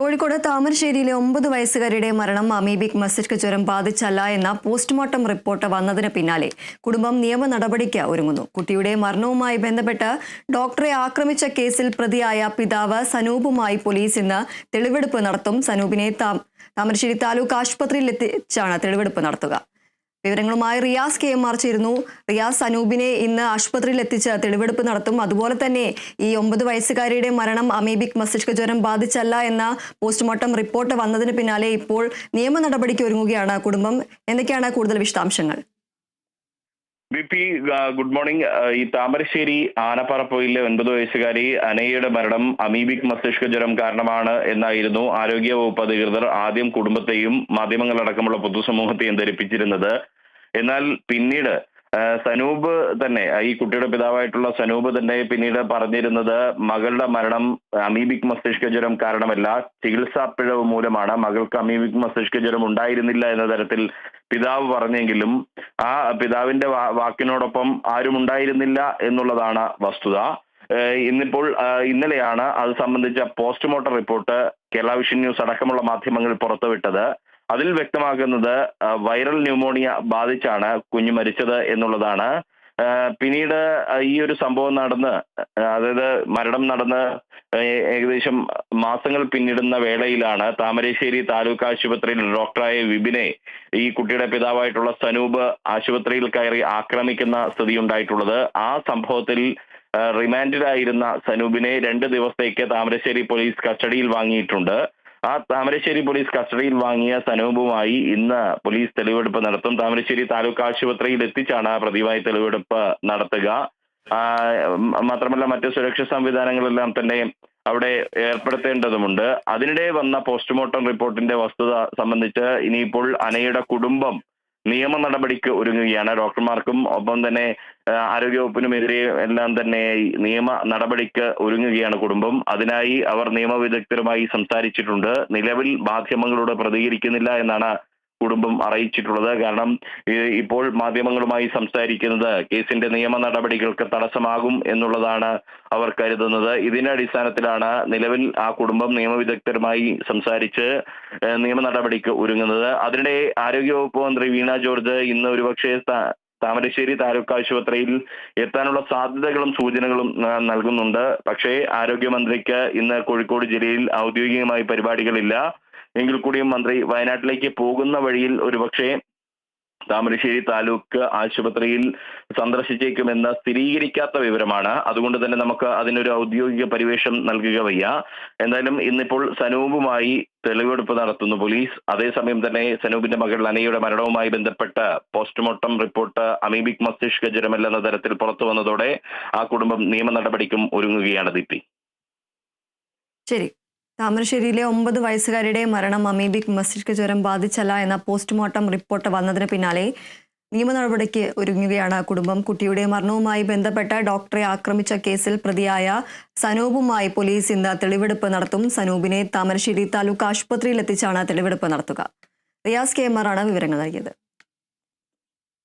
കോഴിക്കോട് താമരശ്ശേരിയിലെ ഒമ്പത് വയസ്സുകാരിയുടെ മരണം അമീബിക് മസ്തിഷ്ക ജ്വരം ബാധിച്ചല്ല എന്ന പോസ്റ്റ്മോർട്ടം റിപ്പോർട്ട് വന്നതിന് പിന്നാലെ കുടുംബം നിയമ നടപടിക്ക് ഒരുങ്ങുന്നു. കുട്ടിയുടെ മരണവുമായി ബന്ധപ്പെട്ട് ഡോക്ടറെ ആക്രമിച്ച കേസിൽ പ്രതിയായ പിതാവ് സനൂപുമായി പോലീസ് ഇന്ന് തെളിവെടുപ്പ് നടത്തും. സനൂപിനെ താമരശ്ശേരി താലൂക്ക് ആശുപത്രിയിൽ എത്തിച്ചാണ് തെളിവെടുപ്പ് നടത്തുക. വിവരങ്ങളുമായി റിയാസ് കെ എം ആർ ചേരുന്നു. റിയാസ് അനൂപിനെ ഇന്ന് ആശുപത്രിയിൽ എത്തിച്ച് തെളിവെടുപ്പ് നടത്തും. അതുപോലെ തന്നെ ഈ ഒമ്പത് വയസ്സുകാരിയുടെ മരണം അമീബിക് മസ്തിഷ്ക ജ്വരം ബാധിച്ചല്ല എന്ന പോസ്റ്റ്മോർട്ടം റിപ്പോർട്ട് വന്നതിന് പിന്നാലെ ഇപ്പോൾ നിയമ നടപടിക്ക് ഒരുങ്ങുകയാണ് കുടുംബം. എന്തൊക്കെയാണ് കൂടുതൽ വിശദാംശങ്ങൾ? B P good morning. ഈ താമരശ്ശേരി ആനപ്പറപ്പൊയിലെ ഒൻപത് വയസ്സുകാരി അനയയുടെ മരണം അമീബിക് മസ്തിഷ്ക ജ്വരം കാരണമാണ് എന്നായിരുന്നു ആരോഗ്യ വകുപ്പ് അധികൃതർ ആദ്യം കുടുംബത്തെയും മാധ്യമങ്ങളടക്കമുള്ള പൊതുസമൂഹത്തെയും ധരിപ്പിച്ചിരുന്നത്. എന്നാൽ പിന്നീട് സനൂപ് തന്നെ ഈ കുട്ടിയുടെ പിതാവായിട്ടുള്ള സനൂപ് തന്നെ പിന്നീട് പറഞ്ഞിരുന്നത് മകളുടെ മരണം അമീബിക് മസ്തിഷ്ക ജ്വരം കാരണമല്ല ചികിത്സാ പിഴവ് മൂലമാണ് മകൾക്ക് അമീബിക് മസ്തിഷ്ക ജ്വരം ഉണ്ടായിരുന്നില്ല എന്ന തരത്തിൽ പിതാവ് പറഞ്ഞെങ്കിലും ആ പിതാവിന്റെ വാക്കിനോടൊപ്പം ആരും ഉണ്ടായിരുന്നില്ല എന്നുള്ളതാണ് വസ്തുത. ഇന്നിപ്പോൾ ഇന്നലെയാണ് അത് സംബന്ധിച്ച postmortem report Kerala vision news അടക്കമുള്ള മാധ്യമങ്ങൾ പുറത്തുവിട്ടത്. അതിൽ വ്യക്തമാക്കുന്നത് വൈറൽ ന്യൂമോണിയ ബാധിച്ചാണ് കുഞ്ഞ് മരിച്ചത് എന്നുള്ളതാണ്. പിന്നീട് ഈ ഒരു സംഭവം നടന്ന് അതായത് മരണം നടന്ന് ഏകദേശം മാസങ്ങൾ പിന്നിടുന്ന വേളയിലാണ് താമരശ്ശേരി താലൂക്ക് ആശുപത്രിയിൽ ഡോക്ടറായ വിപിനെ ഈ കുട്ടിയുടെ പിതാവായിട്ടുള്ള സനൂപ് ആശുപത്രിയിൽ കയറി ആക്രമിക്കുന്ന സ്ഥിതി ഉണ്ടായിട്ടുള്ളത് ആ സംഭവത്തിൽ റിമാൻഡിലായിരുന്ന സനൂപിനെ രണ്ട് ദിവസത്തേക്ക് താമരശ്ശേരി പോലീസ് കസ്റ്റഡിയിൽ വാങ്ങിയിട്ടുണ്ട്. ആ താമരശ്ശേരി പോലീസ് കസ്റ്റഡിയിൽ വാങ്ങിയ സനൂപുമായി ഇന്ന് പോലീസ് തെളിവെടുപ്പ് നടത്തും. താമരശ്ശേരി താലൂക്ക് ആശുപത്രിയിൽ എത്തിച്ചാണ് പ്രതിയുമായി തെളിവെടുപ്പ് നടത്തുക. മാത്രമല്ല മറ്റ് സുരക്ഷാ സംവിധാനങ്ങളെല്ലാം തന്നെ അവിടെ ഏർപ്പെടുത്തേണ്ടതുണ്ട് അതിനിടെ വന്ന പോസ്റ്റ്മോർട്ടം റിപ്പോർട്ടിന്റെ വസ്തുത സംബന്ധിച്ച് ഇനിയിപ്പോൾ അനയുടെ കുടുംബം നിയമ നടപടിക്ക് ഒരുങ്ങുകയാണ് ഡോക്ടർമാർക്കും. ഒപ്പം തന്നെ ആരോഗ്യവകുപ്പിനുമെതിരെ എല്ലാം തന്നെ നിയമ നടപടിക്ക് ഒരുങ്ങുകയാണ് കുടുംബം. അതിനായി അവർ നിയമവിദഗ്ധരുമായി സംസാരിച്ചിട്ടുണ്ട്. നിലവിൽ മാധ്യമങ്ങളോട് പ്രതികരിക്കുന്നില്ല എന്നാണ് കുടുംബം അറിയിച്ചിട്ടുള്ളത്. കാരണം ഇപ്പോൾ മാധ്യമങ്ങളുമായി സംസാരിക്കുന്നത് കേസിന്റെ നിയമ നടപടികൾക്ക് തടസ്സമാകും എന്നുള്ളതാണ് അവർ കരുതുന്നത്. ഇതിന്റെ അടിസ്ഥാനത്തിലാണ് നിലവിൽ ആ കുടുംബം നിയമവിദഗ്ധരുമായി സംസാരിച്ച് നിയമ നടപടിക്ക് ഒരുങ്ങുന്നത്. അതിനിടെ ആരോഗ്യവകുപ്പ് മന്ത്രി വീണ ജോർജ് ഇന്ന് ഒരുപക്ഷെ താമരശ്ശേരി താലൂക്ക് ആശുപത്രിയിൽ എത്താനുള്ള സാധ്യതകളും സൂചനകളും നൽകുന്നുണ്ട്. പക്ഷേ ആരോഗ്യമന്ത്രിക്ക് ഇന്ന് കോഴിക്കോട് ജില്ലയിൽ ഔദ്യോഗികമായി പരിപാടികളില്ല. എങ്കിൽ കൂടിയും മന്ത്രി വയനാട്ടിലേക്ക് പോകുന്ന വഴിയിൽ ഒരുപക്ഷെ താമരശ്ശേരി താലൂക്ക് ആശുപത്രിയിൽ സന്ദർശിച്ചേക്കുമെന്ന് സ്ഥിരീകരിക്കാത്ത വിവരമാണ്. അതുകൊണ്ട് തന്നെ നമുക്ക് അതിനൊരു ഔദ്യോഗിക പരിവേഷം നൽകുക വയ്യ. എന്തായാലും ഇന്നിപ്പോൾ സനൂപുമായി തെളിവെടുപ്പ് നടത്തുന്നു പോലീസ്. അതേസമയം തന്നെ സനൂപിന്റെ മകൾ അനയുടെ മരണവുമായി ബന്ധപ്പെട്ട് പോസ്റ്റ്മോർട്ടം റിപ്പോർട്ട് അമീബിക് മസ്തിഷ്ക ജ്വരമല്ലെന്ന തരത്തിൽ പുറത്തു വന്നതോടെ ആ കുടുംബം നിയമ നടപടിക്കും ഒരുങ്ങുകയാണ് ദീപ്തി ശരി. താമരശ്ശേരിയിലെ ഒമ്പത് വയസ്സുകാരിയുടെ മരണം അമീബിക് മസ്തിഷ്ക ജ്വരം ബാധിച്ചല്ല എന്ന പോസ്റ്റ്മോർട്ടം റിപ്പോർട്ട് വന്നതിന് പിന്നാലെ നിയമ നടപടിക്ക് ഒരുങ്ങുകയാണ് കുടുംബം. കുട്ടിയുടെ മരണവുമായി ബന്ധപ്പെട്ട ഡോക്ടറെ ആക്രമിച്ച കേസിൽ പ്രതിയായ സനൂപുമായി പോലീസ് ഇന്ന് തെളിവെടുപ്പ് നടത്തും. സനൂപിനെ താമരശ്ശേരി താലൂക്ക് ആശുപത്രിയിലെത്തിച്ചാണ് തെളിവെടുപ്പ് നടത്തുക. റിയാസ് കെ എം ആണ് വിവരങ്ങൾ നൽകിയത്.